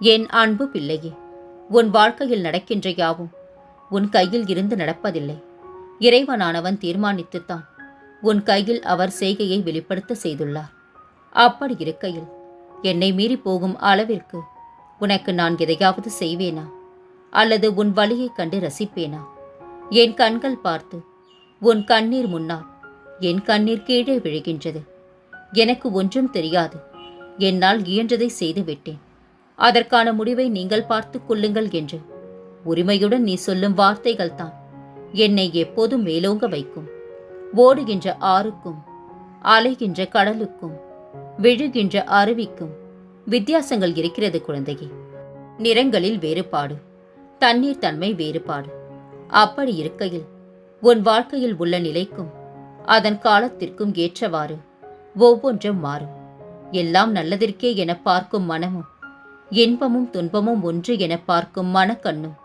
என் அன்பு பிள்ளையே உன் வாழ்க்கையில் நடக்கின்ற யாவும் உன் கையில் இருந்து நடப்பதில்லை. இறைவனானவன் தீர்மானித்துத்தான் உன் கையில் அவர் செய்கையை வெளிப்படுத்த செய்துள்ளார். அப்படி இருக்கையில் என்னை மீறி போகும் அளவிற்கு உனக்கு நான் எதையாவது செய்வேனா? அல்லது உன் வழியைக் கண்டு ரசிப்பேனா? என் கண்கள் பார்த்து உன் கண்ணீர் முன்னால் என் கண்ணீர் கீழே விழுகின்றது. எனக்கு ஒன்றும் தெரியாது. என்னால் இயன்றதை செய்து விட்டேன் அதற்கான முடிவை நீங்கள் பார்த்துக் கொள்ளுங்கள் என்று. உரிமையுடன் நீ சொல்லும் வார்த்தைகள் தான். என்னை எப்போதும் மேலோங்க வைக்கும். ஓடுகின்ற ஆறுக்கும் அலைகின்ற கடலுக்கும் விழுகின்ற அருவிக்கும் வித்தியாசங்கள் இருக்கிறது குழந்தையே. நிறங்களில் வேறுபாடு தண்ணீர் தன்மை வேறுபாடு. அப்படி இருக்கையில் உன் வாழ்க்கையில் உள்ள நிலைக்கும் அதன் காலத்திற்கும் ஏற்றவாறு ஒவ்வொன்றும் மாறும். எல்லாம் நல்லதற்கே என பார்க்கும் மனமும் இன்பமும் துன்பமும் ஒன்று என பார்க்கும் மனக்கண்ணும்.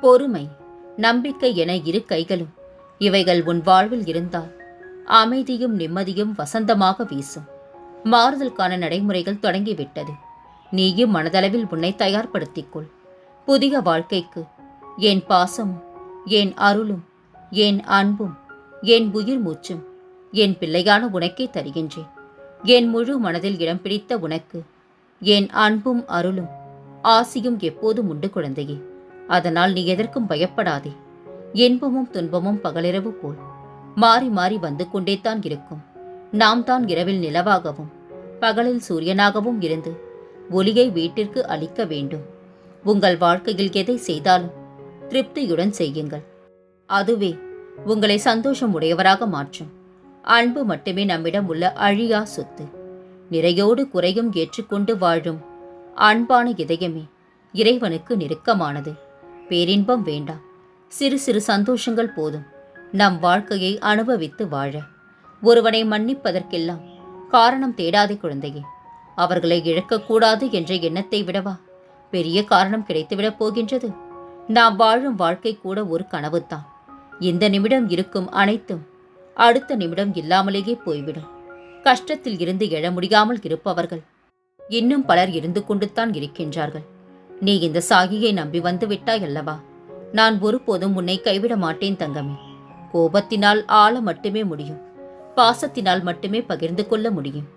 பொறுமை நம்பிக்கை என இரு கைகளும் இவைகள் உன் வாழ்வில் இருந்தால் அமைதியும் நிம்மதியும் வசந்தமாக வீசும். மாறுதலுக்கான நடைமுறைகள் தொடங்கிவிட்டது. நீயும் மனதளவில் உன்னை தயார்படுத்திக்கொள். புதிய வாழ்க்கைக்கு என் பாசமும் என் அருளும் என் அன்பும் என் உயிர் மூச்சும் என் பிள்ளையான உனக்கே தருகின்றேன். என் முழு மனதில் இடம் பிடித்த உனக்கு என் அன்பும் அருளும். ஆசியும் எப்போதும் உண்டு குழந்தையே. அதனால் நீ எதற்கும் பயப்படாதே. இன்பமும் துன்பமும் பகலிரவு போல். மாறி மாறி வந்து கொண்டே தான் இருக்கும். நாம் தான் இரவில் நிலவாகவும் பகலில் சூரியனாகவும் இருந்து ஒளியை வீட்டிற்கு அளிக்க வேண்டும். உங்கள் வாழ்க்கையில் எதை செய்தாலும் திருப்தியுடன் செய்யுங்கள். அதுவே உங்களை சந்தோஷம் உடையவராக மாற்றும். அன்பு மட்டுமே நம்மிடம் உள்ள அழியா சொத்து. நிறையோடு குறையும் ஏற்றுக்கொண்டு வாழும். அன்பான இதயமே இறைவனுக்கு நெருக்கமானது. பேரின்பம் வேண்டாம். சிறு சிறு சந்தோஷங்கள் போதும். நம் வாழ்க்கையை அனுபவித்து வாழ. ஒருவனை மன்னிப்பதற்கெல்லாம் காரணம் தேடாதே குழந்தையே அவர்களை இழக்கக்கூடாது என்ற எண்ணத்தை விடவா? பெரிய காரணம் கிடைத்துவிடப் போகின்றது. நாம் வாழும் வாழ்க்கை கூட ஒரு கனவுதான். இந்த நிமிடம் இருக்கும் அனைத்தும் அடுத்த நிமிடம் இல்லாமலேயே போய்விடும். கஷ்டத்தில் இருந்து எழ முடியாமல் இருப்பவர்கள். இன்னும் பலர் இருந்து கொண்டுத்தான் இருக்கின்றார்கள். நீ இந்த சாகியை நம்பி வந்து விட்டாய் அல்லவா? நான் ஒருபோதும் உன்னை கைவிட மாட்டேன் தங்கமே. கோபத்தினால் ஆள மட்டுமே முடியும். பாசத்தினால் மட்டுமே பகிர்ந்து கொள்ள முடியும்.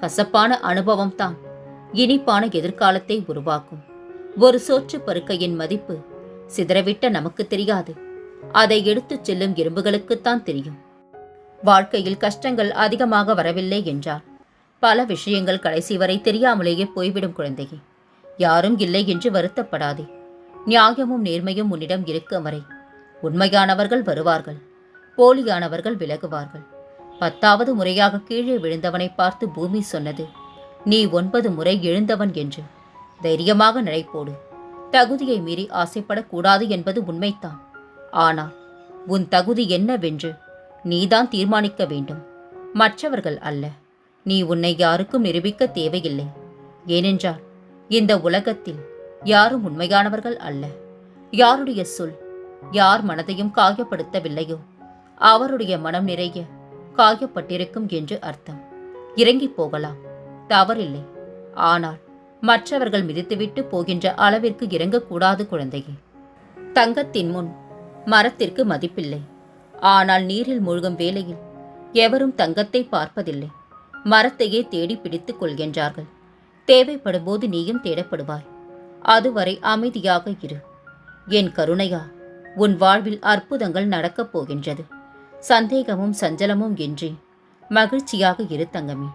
கசப்பான அனுபவம் தான். இனிப்பான எதிர்காலத்தை உருவாக்கும். ஒரு சோற்று பருக்கையின் மதிப்பு சிதறவிட்ட நமக்கு தெரியாது. அதை எடுத்துச் செல்லும் எறும்புகளுக்குத்தான் தெரியும். வாழ்க்கையில் கஷ்டங்கள் அதிகமாக வரவில்லை என்றால் பல விஷயங்கள் கடைசி வரை தெரியாமலேயே போய்விடும் குழந்தையே. யாரும் இல்லை என்று வருத்தப்படாதே. நியாயமும் நேர்மையும் உன்னிடம் இருக்கும் வரை உண்மையானவர்கள் வருவார்கள். போலியானவர்கள் விலகுவார்கள். பத்தாவது முறையாக கீழே விழுந்தவனை பார்த்து பூமி சொன்னது நீ ஒன்பது முறை எழுந்தவன் என்று. தைரியமாக நடைபோடு தகுதியை மீறி ஆசைப்படக்கூடாது என்பது உண்மைத்தான் ஆனால் உன் தகுதி என்னவென்று நீதான் தீர்மானிக்க வேண்டும். மற்றவர்கள் அல்ல. நீ உன்னை யாருக்கும் நிரூபிக்க தேவையில்லை. ஏனென்றால் இந்த உலகத்தில் யாரும் உண்மையானவர்கள் அல்ல. யாருடைய சொல் யார் மனதையும் காயப்படுத்தவில்லையோ அவருடைய மனம் நிறைய காயப்பட்டிருக்கும் என்று அர்த்தம். இறங்கி போகலாம். தவறில்லை. ஆனால் மற்றவர்கள் மிதித்துவிட்டு போகின்ற அளவிற்கு இறங்கக்கூடாது குழந்தையே. தங்கத்தின் முன் மரத்திற்கு மதிப்பில்லை. ஆனால் நீரில் மூழ்கும் வேளையில் எவரும் தங்கத்தை பார்ப்பதில்லை. மரத்தையே தேடி பிடித்துக் கொள்கின்றார்கள். தேவைப்படும் போது நீயும் தேடப்படுவாய். அதுவரை அமைதியாக இரு. என் கருணையா உன் வாழ்வில் அற்புதங்கள் நடக்கப் போகின்றது. சந்தேகமும் சஞ்சலமும் இன்றி மகிழ்ச்சியாக இரு தங்கமே.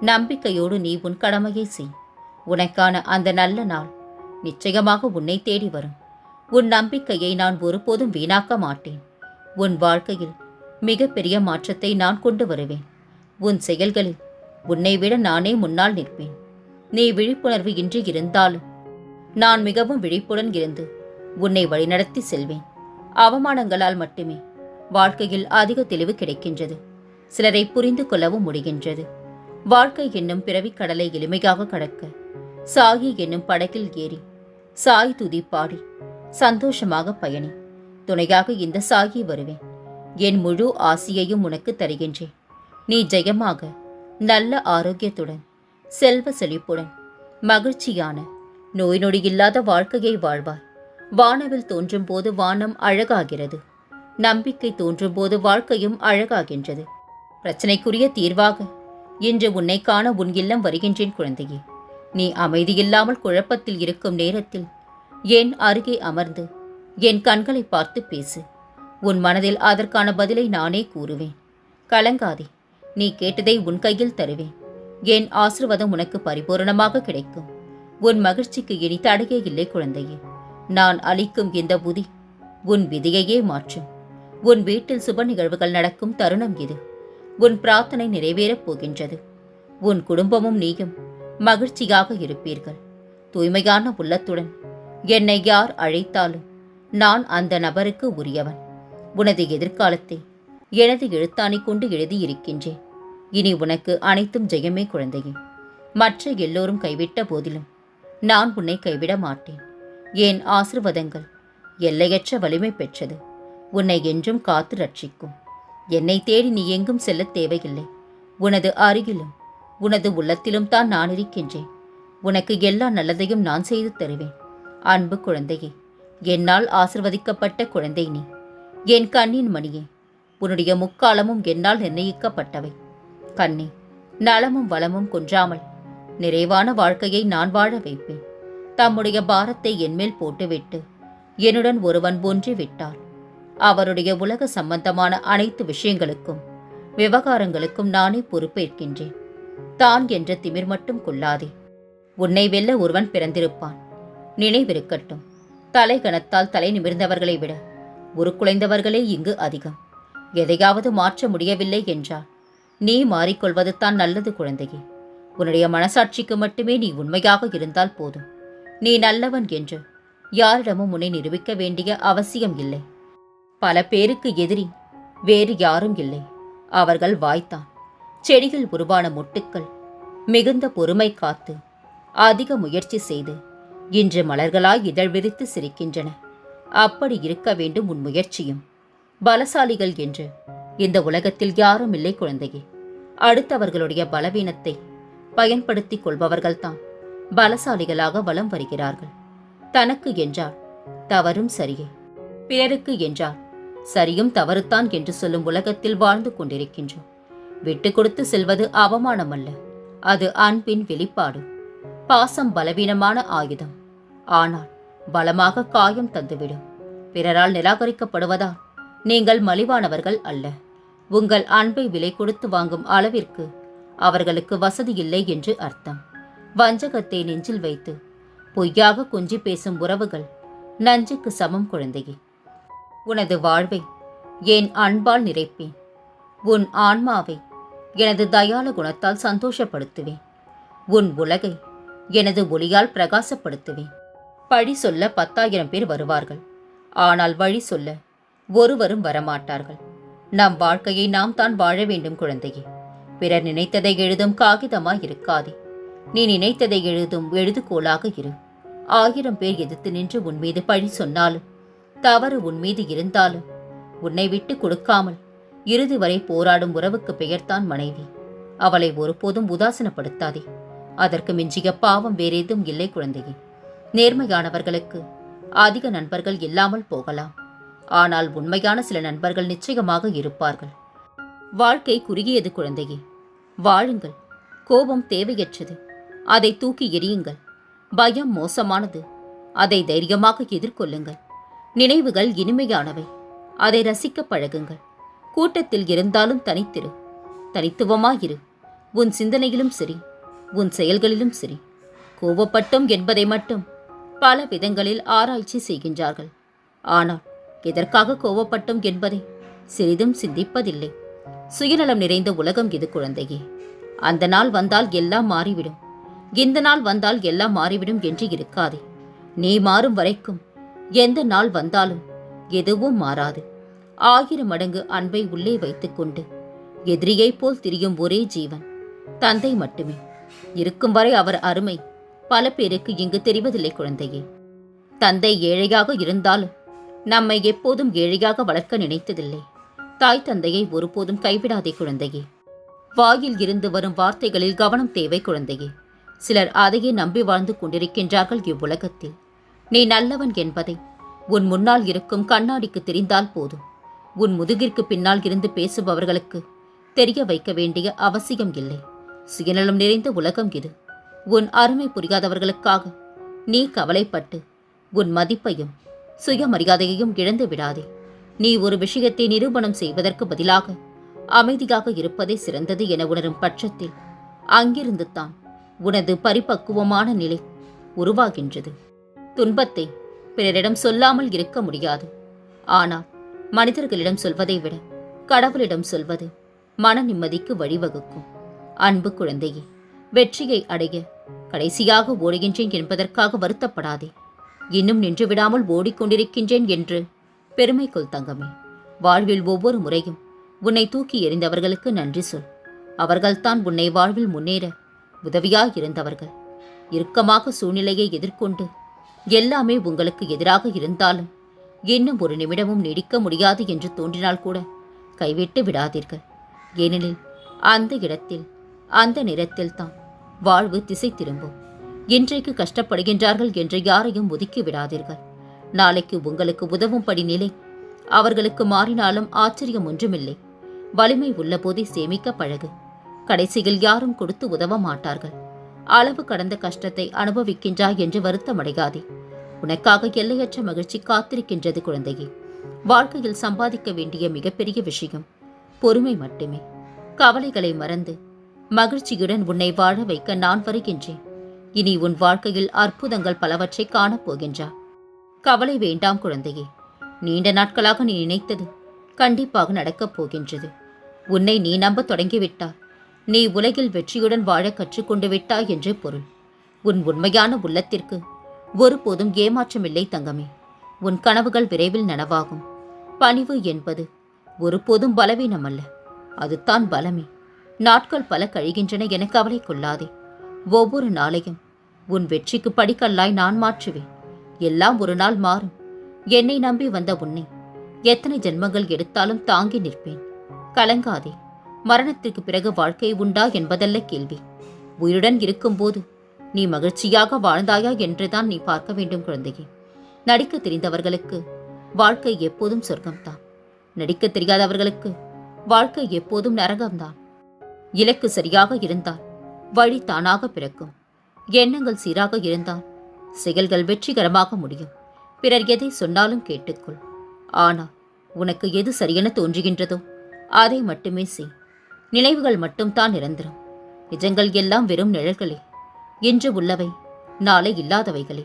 நம்பிக்கையோடு நீ உன் கடமையை செய். உனக்கான அந்த நல்ல நாள் நிச்சயமாக உன்னை தேடி வரும். உன் நம்பிக்கையை நான் ஒருபோதும் வீணாக்க மாட்டேன். உன் வாழ்க்கையில் மிகப்பெரிய மாற்றத்தை நான் கொண்டு வருவேன். உன் செயல்களில் உன்னை விட நானே முன்னால் நிற்பேன். நீ விழிப்புணர்வு இன்றி இருந்தாலும் நான் மிகவும் விழிப்புடன் இருந்து உன்னை வழிநடத்தி செல்வேன். அவமானங்களால் மட்டுமே வாழ்க்கையில் அதிக தெளிவு கிடைக்கின்றது. சிலரை புரிந்து கொள்ளவும் முடிகின்றது. வாழ்க்கை என்னும் பிறவிக் கடலை எளிமையாக கடக்க சாகி என்னும் படகில் ஏறி சாய் துதி பாடி சந்தோஷமாக பயணி. துணையாக இந்த சாகி வருவேன். என் முழு ஆசியையும் உனக்கு தருகின்றேன். நீ ஜெயமாக நல்ல ஆரோக்கியத்துடன் செல்வ செழிப்புடன் மகிழ்ச்சியான நோய் நொடி இல்லாத வாழ்க்கையை வாழ்வாய். வானவில் தோன்றும் போது வானம் அழகாகிறது. நம்பிக்கை தோன்றும் போது வாழ்க்கையும் அழகாகின்றது. பிரச்சனைக்குரிய தீர்வாக இன்று உன்னை காண உன் இல்லம் வருகின்றேன் குழந்தையே. நீ அமைதியில்லாமல் குழப்பத்தில் இருக்கும் நேரத்தில் என் அருகே அமர்ந்து என் கண்களை பார்த்து பேசு. உன் மனதில் அதற்கான பதிலை நானே கூறுவேன். கலங்காதே. நீ கேட்டதை உன் கையில் தருவேன். என் ஆசிர்வாதம் உனக்கு பரிபூரணமாக கிடைக்கும். உன் மகிழ்ச்சிக்கு இனி தடையே இல்லை குழந்தையே. நான் அளிக்கும் இந்த புதி உன் விதியையே மாற்றும். உன் வீட்டில் சுப நிகழ்வுகள் நடக்கும் தருணம் இது. உன் பிரார்த்தனை நிறைவேறப் போகின்றது. உன் குடும்பமும் நீயும் மகிழ்ச்சியாக இருப்பீர்கள். தூய்மையான உள்ளத்துடன் என்னை யார் அழைத்தாலும் நான் அந்த நபருக்கு உரியவன். உனது எதிர்காலத்தை எனது எழுத்தாணி கொண்டு எழுதியிருக்கின்றேன். இனி உனக்கு அனைத்தும் ஜெயமே குழந்தையே. மற்ற எல்லோரும் கைவிட்ட போதிலும் நான் உன்னை கைவிட மாட்டேன். என் ஆசிர்வாதங்கள் எல்லையற்ற வலிமை பெற்றது. உன்னை என்றும் காத்து ரட்சிக்கும். என்னை தேடி நீ எங்கும் செல்லத் தேவையில்லை. உனது அருகிலும் உனது உள்ளத்திலும் தான் நான் இருக்கின்றேன். உனக்கு எல்லா நல்லதையும் நான் செய்து தருவேன். அன்பு குழந்தையே என்னால் ஆசிர்வதிக்கப்பட்ட குழந்தை நீ. என் கண்ணின் மணியே உன்னுடைய முக்காலமும் என்னால் நிர்ணயிக்கப்பட்டவை. கண்ணே நலமும் வளமும் குன்றாமல் நிறைவான வாழ்க்கையை நான் வாழ வைப்பேன். தம்முடைய பாரத்தை என்மேல் போட்டுவிட்டு என்னுடன் ஒருவன் ஒன்றி விட்டார். அவருடைய உலக சம்பந்தமான அனைத்து விஷயங்களுக்கும் விவகாரங்களுக்கும் நானே பொறுப்பேற்கின்றேன். தான் என்ற திமிர் மட்டும் கொள்ளாதே. உன்னை வெல்ல ஒருவன் பிறந்திருப்பான். நினைவிருக்கட்டும். தலைகணத்தால் தலை நிமிர்ந்தவர்களை விட உருக்குலைந்தவர்களே இங்கு அதிகம். எதையாவது மாற்ற முடியவில்லை என்றால் நீ மாறிக்கொள்வது தான் நல்லது குழந்தையே. உன்னுடைய மனசாட்சிக்கு மட்டுமே நீ உண்மையாக இருந்தால் போதும். நீ நல்லவன் என்று யாரிடமும் உன்னை நிரூபிக்க வேண்டிய அவசியம் இல்லை. பல பேருக்கு எதிரி வேறு யாரும் இல்லை. அவர்கள் வாய்த்தான். செடிகள் உருவான மொட்டுக்கள் மிகுந்த பொறுமை காத்து அதிக முயற்சி செய்து இன்று மலர்களாய் இதழ் விரித்து சிரிக்கின்றன. அப்படி இருக்க வேண்டும் உன் முயற்சியும். பலசாலிகள் என்று. இந்த உலகத்தில் யாரும் இல்லை குழந்தையே. அடுத்தவர்களுடைய பலவீனத்தை பயன்படுத்திக் கொள்பவர்கள்தான். பலசாலிகளாக வலம் வருகிறார்கள். தனக்கு என்றால் தவறும் சரியே. பிறருக்கு என்றால் சரியும் தவறுத்தான் என்று சொல்லும் உலகத்தில் வாழ்ந்து கொண்டிருக்கின்றோம். விட்டு கொடுத்து செல்வது அவமானம் அல்ல அது அன்பின் வெளிப்பாடு. பாசம் பலவீனமான ஆயுதம். ஆனால் பலமாக காயம் தந்துவிடும். பிறரால் நிராகரிக்கப்படுவதால் நீங்கள் மலிவானவர்கள் அல்ல. உங்கள் அன்பை விலை கொடுத்து வாங்கும் அளவிற்கு அவர்களுக்கு வசதி இல்லை என்று அர்த்தம். வஞ்சகத்தை நெஞ்சில் வைத்து பொய்யாக குஞ்சி பேசும் உறவுகள் நஞ்சுக்கு சமம் குழந்தையே. உனது வாழ்வை என் அன்பால் நிறைப்பேன். உன் ஆன்மாவை எனது தயால குணத்தால் சந்தோஷப்படுத்துவேன். உன் உலகை எனது ஒளியால் பிரகாசப்படுத்துவேன். பழி சொல்ல பத்தாயிரம் பேர் வருவார்கள். ஆனால் வழி சொல்ல ஒருவரும் வரமாட்டார்கள். நம் வாழ்க்கையை நாம் தான் வாழ வேண்டும் குழந்தையே. பிறர் நினைத்ததை எழுதும் காகிதமாய் இருக்காதே. நீ நினைத்ததை எழுதும் எழுதுகோலாக இரு. ஆயிரம் பேர் எதிர்த்து நின்று உன் மீது பழி சொன்னாலும் தவறு உன் மீது இருந்தாலும் உன்னை விட்டு கொடுக்காமல் இறுதி வரை போராடும் உறவுக்கு பெயர்தான் மனைவி. அவளை ஒருபோதும் உதாசனப்படுத்தாதே. அதற்கு மிஞ்சிய பாவம் வேறேதும் இல்லை குழந்தையே. நேர்மையானவர்களுக்கு அதிக நண்பர்கள் இல்லாமல் போகலாம். ஆனால் உண்மையான சில நண்பர்கள் நிச்சயமாக இருப்பார்கள். வாழ்க்கை குறுகியது குழந்தையே. வாழுங்கள். கோபம் தேவையற்றது. அதை தூக்கி எறியுங்கள். பயம் மோசமானது. அதை தைரியமாக எதிர்கொள்ளுங்கள். நினைவுகள் இனிமையானவை. அதை ரசிக்க பழகுங்கள். கூட்டத்தில் இருந்தாலும் தனித்திரு. தனித்துவமாயிரு. உன் சிந்தனையிலும் சரி. உன் செயல்களிலும் சரி. கோபப்பட்டோம் என்பதை மட்டும் பல விதங்களில் ஆராய்ச்சி செய்கின்றார்கள். ஆனால் எதற்காக கோபப்பட்டோம் என்பதை சிறிதும் சிந்திப்பதில்லை. சுயநலம் நிறைந்த உலகம் இது குழந்தையே. அந்த நாள் வந்தால் எல்லாம் மாறிவிடும். இந்த நாள் வந்தால் எல்லாம் மாறிவிடும் என்று இருக்காதே. நீ மாறும் வரைக்கும் எந்த நாள் வந்தாலும் எதுவும் மாறாது. ஆயிரம் மடங்கு அன்பை உள்ளே வைத்துக்கொண்டு எதிரியைப் போல் திரியும் ஒரே ஜீவன் தந்தை மட்டுமே. இருக்கும் வரை அவர் அருமை. பல பேருக்கு இங்கு தெரிவதில்லை குழந்தையே. தந்தை ஏழையாக இருந்தாலும் நம்மை எப்போதும் ஏழையாக வளர்க்க நினைத்ததில்லை. தாய் தந்தையை ஒருபோதும் கைவிடாதே குழந்தையே. வாயில் இருந்து வரும் வார்த்தைகளில் கவனம் தேவை குழந்தையே. சிலர் அதையே நம்பி வாழ்ந்து கொண்டிருக்கின்றார்கள் இவ்வுலகத்தில். நீ நல்லவன் என்பதை உன் முன்னால் இருக்கும் கண்ணாடிக்கு தெரிந்தால் போதும். உன் முதுகிற்கு பின்னால் இருந்து பேசுபவர்களுக்கு தெரிய வைக்க வேண்டிய அவசியம் இல்லை. சுயநலம் நிறைந்த உலகம் இது. உன் அருமை புரியாதவர்களுக்காக நீ கவலைப்பட்டு உன் மதிப்பையும் சுயமரியாதையையும் இழந்து விடாதே. நீ ஒரு விஷயத்தை நிரூபணம் செய்வதற்கு பதிலாக அமைதியாக இருப்பதே சிறந்தது என உணரும் பட்சத்தில் அங்கிருந்து தான் உனது பரிபக்குவமான நிலை உருவாகின்றது. துன்பத்தை பிறரிடம் சொல்லாமல் இருக்க முடியாது. ஆனால் மனிதர்களிடம் சொல்வதை விட கடவுளிடம் சொல்வது மன நிம்மதிக்கு வழிவகுக்கும். அன்பு குழந்தையே வெற்றியை அடைய கடைசியாக ஓடுகின்றேன் என்பதற்காக வருத்தப்படாதே. இன்னும் நின்று விடாமல் ஓடிக்கொண்டிருக்கின்றேன் என்று பெருமை கொள் தங்கமே வாழ்வில் ஒவ்வொரு முறையும் உன்னை தூக்கி எறிந்தவர்களுக்கு நன்றி சொல். அவர்கள்தான் உன்னை வாழ்வில் முன்னேற உதவியாய் இருந்தவர்கள் இறுக்கமாக சூழ்நிலையை எதிர்கொண்டு எல்லாமே உங்களுக்கு எதிராக இருந்தாலும் இன்னும் ஒரு நிமிடமும் நீடிக்க முடியாது என்று தோன்றினால் கூட கைவிட்டு விடாதீர்கள். ஏனெனில் அந்த இடத்தில் அந்த நேரத்தில் தான் வாழ்வு திசை திரும்பும். இன்றைக்கு கஷ்டப்படுகின்றார்கள் என்று யாரையும் ஒதுக்கி விடாதீர்கள். நாளைக்கு உங்களுக்கு உதவும்படி நிலை. அவர்களுக்கு மாறினாலும் ஆச்சரியம் ஒன்றுமில்லை. வலிமை உள்ள போதே சேமிக்க பழகு. கடைசியில் யாரும் கொடுத்து உதவ மாட்டார்கள். அளவு கடந்த கஷ்டத்தை அனுபவிக்கின்றாய் என்று வருத்தமடையாதே. உனக்காக எல்லையற்ற மகிழ்ச்சி காத்திருக்கின்றது குழந்தையே. வாழ்க்கையில் சம்பாதிக்க வேண்டிய மிகப்பெரிய விஷயம் பொறுமை மட்டுமே. கவலைகளை மறந்து மகிழ்ச்சியுடன் உன்னை வாழ வைக்க நான் வருகின்றேன். இனி உன் வாழ்க்கையில் அற்புதங்கள் பலவற்றை காணப் போகின்றா. கவலை வேண்டாம் குழந்தையே. நீண்ட நாட்களாக நீ நினைத்தது கண்டிப்பாக நடக்கப் போகின்றது. உன்னை நீ நம்ப தொடங்கிவிட்டாய். நீ உலகில் வெற்றியுடன் வாழ கற்றுக்கொண்டு விட்டாய் என்று பொருள். உன் உண்மையான உள்ளத்திற்கு ஒருபோதும் ஏமாற்றமில்லை தங்கமே. உன் கனவுகள் விரைவில் நனவாகும். பணிவு என்பது ஒருபோதும் பலவீனம் அல்ல அதுதான் பலமே. நாட்கள் பல கழிகின்றன என கவலை கொள்ளாதே. ஒவ்வொரு நாளையும் உன் வெற்றிக்கு படிக்கல்லாய் நான் மாற்றுவேன். எல்லாம் ஒரு நாள் மாறும். என்னை நம்பி வந்த உன்னை எத்தனை ஜென்மங்கள் எடுத்தாலும் தாங்கி நிற்பேன். கலங்காதே. மரணத்திற்கு பிறகு வாழ்க்கை உண்டா என்பதல்ல கேள்வி. உயிருடன் இருக்கும்போது நீ மகிழ்ச்சியாக வாழ்ந்தாயா என்றுதான் நீ பார்க்க வேண்டும் குழந்தையே. நடிக்க தெரிந்தவர்களுக்கு வாழ்க்கை எப்போதும் சொர்க்கம்தான். நடிக்க தெரியாதவர்களுக்கு வாழ்க்கை எப்போதும் நரகம்தான். இலக்கு சரியாக இருந்தால் வழி தானாக பிறக்கும். எண்ணங்கள் சீராக இருந்தால் செயல்கள் வெற்றிகரமாக முடியும். பிறர் எதை சொன்னாலும் கேட்டுக்கொள். ஆனால் உனக்கு எது சரியென தோன்றுகின்றதோ அதை மட்டுமே செய். நினைவுகள் மட்டும்தான் நிரந்தரம். நிஜங்கள் எல்லாம் வெறும் நிழல்களே. இன்று உள்ளவை நாளை இல்லாதவைகளே.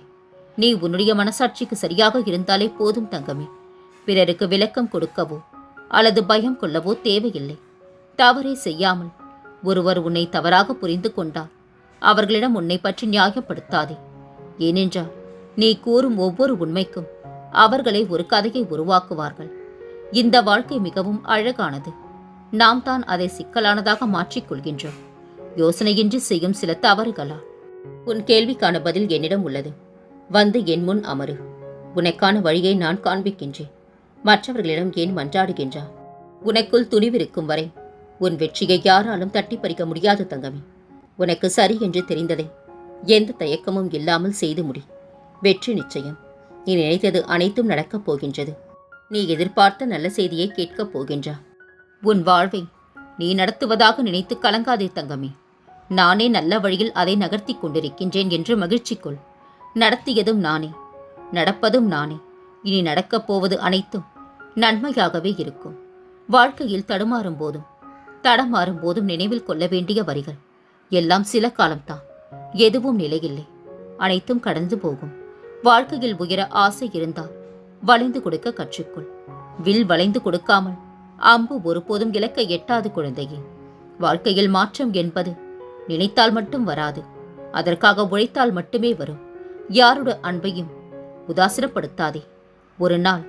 நீ உன்னுடைய மனசாட்சிக்கு சரியாக இருந்தாலே போதும் தங்கமே. பிறருக்கு விளக்கம் கொடுக்கவோ அல்லது பயம் கொள்ளவோ தேவையில்லை. தவறே செய்யாமல் ஒருவர் உன்னை தவறாக புரிந்து கொண்டார் அவர்களிடம் உன்னை பற்றி நியாயப்படுத்தாதே. ஏனென்றால் நீ கூறும் ஒவ்வொரு உண்மைக்கும் அவர்களை ஒரு கதையை உருவாக்குவார்கள். இந்த வாழ்க்கை மிகவும் அழகானது. நாம் தான் அதை சிக்கலானதாக மாற்றிக் கொள்கின்றோம். யோசனையின்றி செய்யும் சில தவறுகளா? உன் கேள்விக்கான பதில் என்னிடம் உள்ளது. வந்து என் முன் அமரு. உனக்கான வழியை நான் காண்பிக்கின்றேன். மற்றவர்களிடம் ஏன் மன்றாடுகின்றான் உனக்குள் துணிவிருக்கும் வரை உன் வெற்றியை யாராலும் தட்டி பறிக்க முடியாது தங்கமே. உனக்கு சரி என்று தெரிந்ததை. எந்த தயக்கமும் இல்லாமல் செய்து முடி. வெற்றி நிச்சயம். நீ நினைத்தது அனைத்தும் நடக்கப் போகின்றது. நீ எதிர்பார்த்த நல்ல செய்தியை கேட்கப் போகின்றா. உன் வாழ்வை நீ நடத்துவதாக நினைத்து கலங்காதே தங்கமே. நானே நல்ல வழியில் அதை நகர்த்தி கொண்டிருக்கின்றேன் என்று மகிழ்ச்சி கொள். நடத்தியதும் நானே. நடப்பதும் நானே. இனி நடக்கப் போவது அனைத்தும் நன்மையாகவே இருக்கும். வாழ்க்கையில் தடுமாறும் போதும். தடமாறும் போதும் நினைவில் கொள்ள வேண்டிய வரிகள். எல்லாம் சில காலம்தான். எதுவும் நிலையில்லை. அனைத்தும் கடந்து போகும். வாழ்க்கையில் உயர ஆசை இருந்தால் வளைந்து கொடுக்க கற்றுக்கொள். வில் வளைந்து கொடுக்காமல் அம்பு ஒருபோதும் இலக்கை எட்டாது குழந்தையே. வாழ்க்கையில் மாற்றம் என்பது நினைத்தால் மட்டும் வராது. அதற்காக உழைத்தால் மட்டுமே வரும். யாரோட அன்பையும் உதாசனப்படுத்தாதே. ஒரு நாள்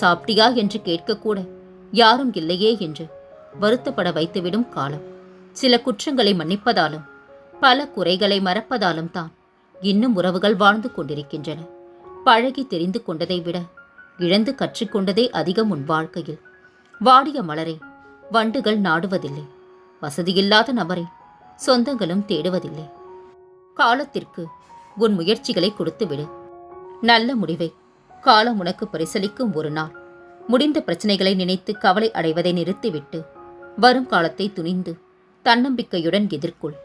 சாப்பிட்டியா என்று கேட்கக்கூட யாரும் இல்லையே என்று வருத்தப்பட வைத்துவிடும் காலம். சில குற்றங்களை மன்னிப்பதாலும் பல குறைகளை மறப்பதாலும் தான் இன்னும் உறவுகள் வாழ்ந்து கொண்டிருக்கின்றன. பழகி தெரிந்து கொண்டதை விட இழந்து கற்றுக்கொண்டதே அதிகம் உன் வாழ்க்கையில். வாடிய மலரை வண்டுகள் நாடுவதில்லை. வசதியில்லாத நபரை சொந்தங்களும் தேடுவதில்லை. காலத்திற்கு உன் முயற்சிகளை கொடுத்துவிடு. நல்ல முடிவை காலம் உனக்கு பரிசளிக்கும் ஒரு நாள். முடிந்த பிரச்சனைகளை நினைத்து கவலை அடைவதை நிறுத்திவிட்டு வரும் காலத்தை துணிந்து தன்னம்பிக்கையுடன் எதிர்கொள்.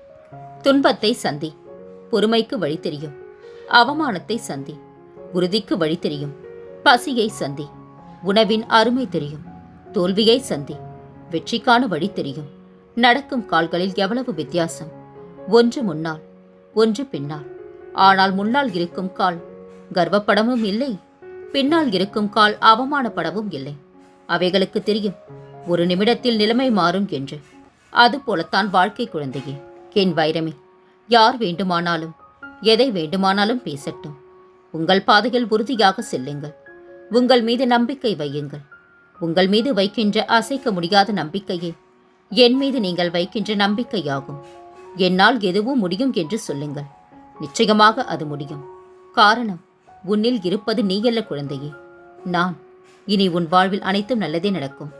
துன்பத்தை சந்தி பொறுமைக்கு வழி தெரியும். அவமானத்தை சந்தி உறுதிக்கு வழி தெரியும். பசியை சந்தி உணவின் அருமை தெரியும். தோல்வியை சந்தி வெற்றிக்கான வழி தெரியும். நடக்கும் கால்களில் எவ்வளவு வித்தியாசம். ஒன்று முன்னால் ஒன்று பின்னால். ஆனால் முன்னால் இருக்கும் கால் கர்வப்படமும் இல்லை. பின்னால் இருக்கும் கால் அவமானப்படவும் இல்லை. அவைகளுக்கு தெரியும். ஒரு நிமிடத்தில் நிலைமை மாறும் என்று. அதுபோலத்தான் வாழ்க்கை குழந்தையே. என் வைரமே யார் வேண்டுமானாலும் எதை வேண்டுமானாலும் பேசட்டும். உங்கள் பாதையில் உறுதியாக செல்லுங்கள். உங்கள் மீது நம்பிக்கை வையுங்கள். உங்கள் மீது வைக்கின்ற அசைக்க முடியாத நம்பிக்கையே என் மீது நீங்கள் வைக்கின்ற நம்பிக்கையாகும். என்னால் எதுவும் முடியும் என்று சொல்லுங்கள். நிச்சயமாக அது முடியும். காரணம் உன்னில் இருப்பது நீயல்ல குழந்தையே. நான் இனி உன் வாழ்வில் அனைத்தும் நல்லதே நடக்கும்.